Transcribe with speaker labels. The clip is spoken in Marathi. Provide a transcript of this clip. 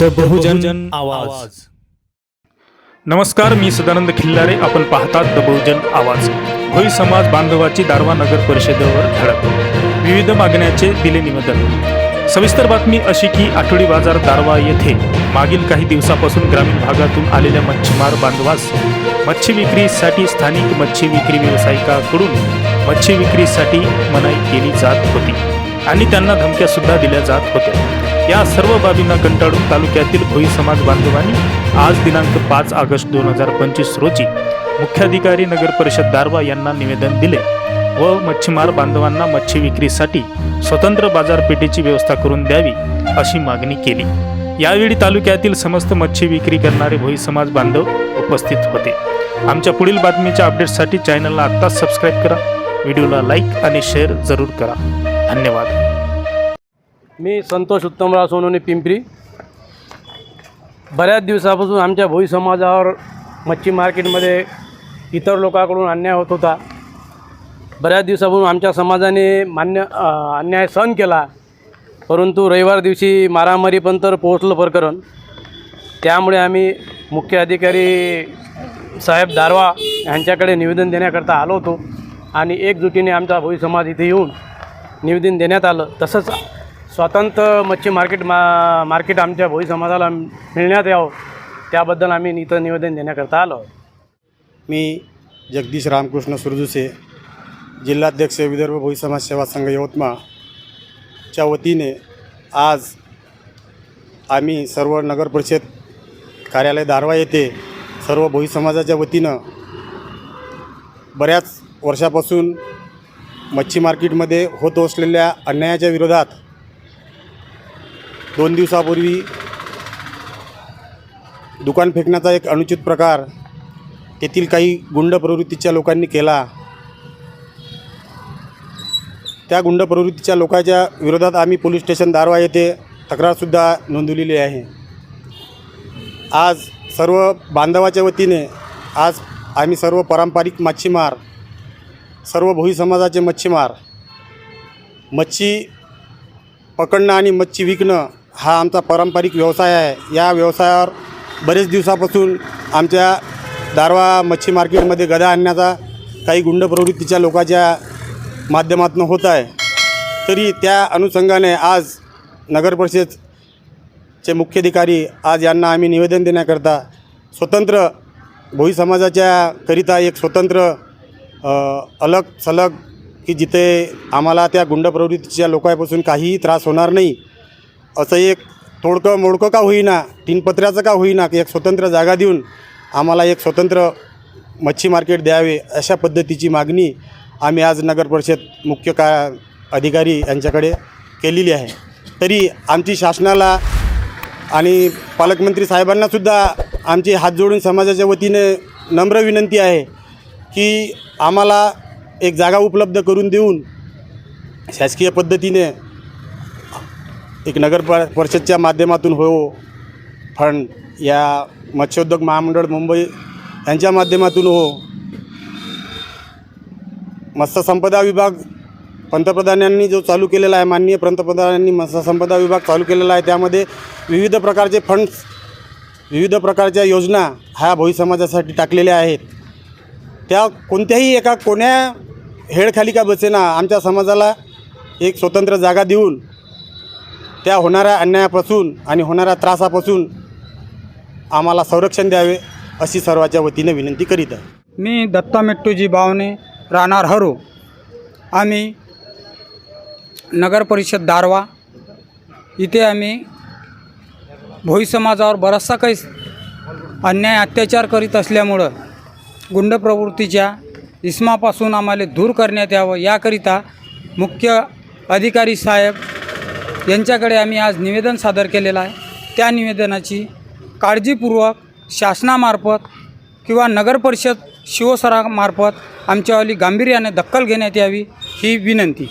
Speaker 1: द बहुजन आवाज.
Speaker 2: नमस्कार मी सदानंद खिल्लारे. आपण पाहतात द बहुजन आवाज. भोई समाज बांधवाची दारवा नगर परिषदेवर धडक. विविध मागण्याचे दिले निवेदन. सविस्तर बातमी अशी की आठवडी बाजार दारवा येथे मागील काही दिवसापासून ग्रामीण भागातून आलेल्या मच्छीमार बांधवास मच्छी विक्रीसाठी स्थानिक मच्छी विक्री व्यावसायिकाकडून मच्छी विक्रीसाठी मनाई केली जात होती. आणि त्यांना धमक्या सुद्धा दिल्या जात होत्या. या सर्व बाबींना कंटाळून तालुक्यातील भोई समाज बांधवांनी आज दिनांक पाच ऑगस्ट दोन हजार पंचवीस रोजी मुख्याधिकारी नगर परिषद दारवा यांना निवेदन दिले व मच्छीमार बांधवांना मच्छी विक्रीसाठी स्वतंत्र बाजारपेठेची व्यवस्था करून द्यावी अशी मागणी केली. यावेळी तालुक्यातील समस्त मच्छी विक्री करणारे भोई समाज बांधव उपस्थित होते. आमच्या पुढील बातमीच्या अपडेटसाठी चॅनलला आत्ताच सबस्क्राईब करा. व्हिडिओला लाईक आणि शेअर जरूर करा. धन्यवाद.
Speaker 3: मी संतोष उत्तमराव सोनवणे पिंपरी. बऱ्याच दिवसापासून आमच्या भोई समाजावर मच्छी मार्केटमध्ये इतर लोकांकडून अन्याय होत होता. बऱ्याच दिवसापासून आमच्या समाजाने मान्य अन्याय सहन केला. परंतु रविवार दिवशी मारामारीपर्यंत पोहोचलं प्रकरण. त्यामुळे आम्ही मुख्य अधिकारी साहेब दारवा यांच्याकडे निवेदन देण्याकरता आलो होतो आणि एकजुटीने आमचा भोई समाज इथे येऊन निवेदन देण्यात आलं. तसंच स्वतंत्र मच्छी मार्केट मा मार्केट आमच्या भोई समाजाला मिळण्यात यावं. त्याबद्दल आम्ही इथं निवेदन देण्याकरता आलो
Speaker 4: मी जगदीश रामकृष्ण सुरजुसे जिल्हाध्यक्ष विदर्भ भोई समाज सेवा संघ यवतमाळच्या वतीने आज आम्ही सर्व नगर परिषद कार्यालय दारवा येथे सर्व भोई समाजाच्या वतीनं बऱ्याच वर्षापासून मच्छी मार्केटमध्ये होत असलेल्या अन्यायाच्या विरोधात दोन दिवसापूर्वी दुकान फेकण्याचा एक अनुचित प्रकार तेथील काही गुंड प्रवृत्तीच्या लोकांनी केला. त्या गुंड प्रवृत्तीच्या लोकांच्या विरोधात आम्ही पोलीस स्टेशन दारवा येथे तक्रारसुद्धा नोंदवलेली आहे. आज सर्व बांधवाच्या वतीने आज आम्ही सर्व पारंपरिक मच्छीमार सर्व भोई समाजाचे मच्छीमार. मच्छी पकडणं आणि मच्छी विकणं हा आमचा पारंपरिक व्यवसाय आहे. या व्यवसायावर बरेच दिवसापासून आमच्या दारवा मच्छी मार्केटमध्ये गदा आणण्याचा काही गुंड प्रवृत्तीच्या लोकांच्या माध्यमातून होत आहे. तरी त्या अनुषंगाने आज नगर परिषदचे मुख्याधिकारी आज यांना आम्ही निवेदन देण्याकरता स्वतंत्र भोई समाजाच्या करिता एक स्वतंत्र अलग सलग की जिथे आम्हाला त्या गुंड प्रवृत्तीच्या लोकांपासून काहीही त्रास होणार नाही असं एक तोडकं मोडकं का होईना तीनपत्र्याचं का होईना की एक स्वतंत्र जागा देऊन आम्हाला एक स्वतंत्र मच्छी मार्केट द्यावे अशा पद्धतीची मागणी आम्ही आज नगर परिषद मुख्य का अधिकारी यांच्याकडे केलेली आहे. तरी आमची शासनाला आणि पालकमंत्री साहेबांनासुद्धा आमची हात जोडून समाजाच्या वतीने नम्र विनंती आहे की आम्हाला एक जागा उपलब्ध करून देऊन शासकीय पद्धतीने एक नगर प परिषदच्या माध्यमातून हो फंड या मत्स्योद्योग महामंडळ मुंबई यांच्या माध्यमातून हो मत्स्यसंपदा विभाग पंतप्रधानांनी जो चालू केलेला आहे माननीय पंतप्रधानांनी मत्स्यसंपदा विभाग चालू केलेला आहे त्यामध्ये विविध प्रकारचे फंड्स विविध प्रकारच्या योजना ह्या भोई समाजासाठी टाकलेल्या आहेत. त्या कोणत्याही एका कोण्या हेडखाली का बसेना आमच्या समाजाला एक स्वतंत्र जागा देऊन त्या होणाऱ्या अन्यायापासून आणि होणाऱ्या त्रासापासून आम्हाला संरक्षण द्यावे अशी सर्वाच्या वतीने विनंती करीत आहे.
Speaker 5: मी दत्ता मेट्टूजी भावने राहणार हरो. आम्ही नगर परिषद दारवा. इथे आम्ही भोई समाजावर बराचसा काही अन्याय अत्याचार करीत असल्यामुळं गुंड प्रवृत्तीच्या इसमापासून आम्हाला दूर करण्यात यावं याकरिता मुख्य अधिकारी साहेब यांच्याकडे आम्ही आज निवेदन सादर केलेलं आहे. त्या निवेदनाची काळजीपूर्वक शासनामार्फत किंवा नगरपरिषद शिवसरामार्फत आमच्यावाली गांभीर्याने दखल घेण्यात यावी ही विनंती.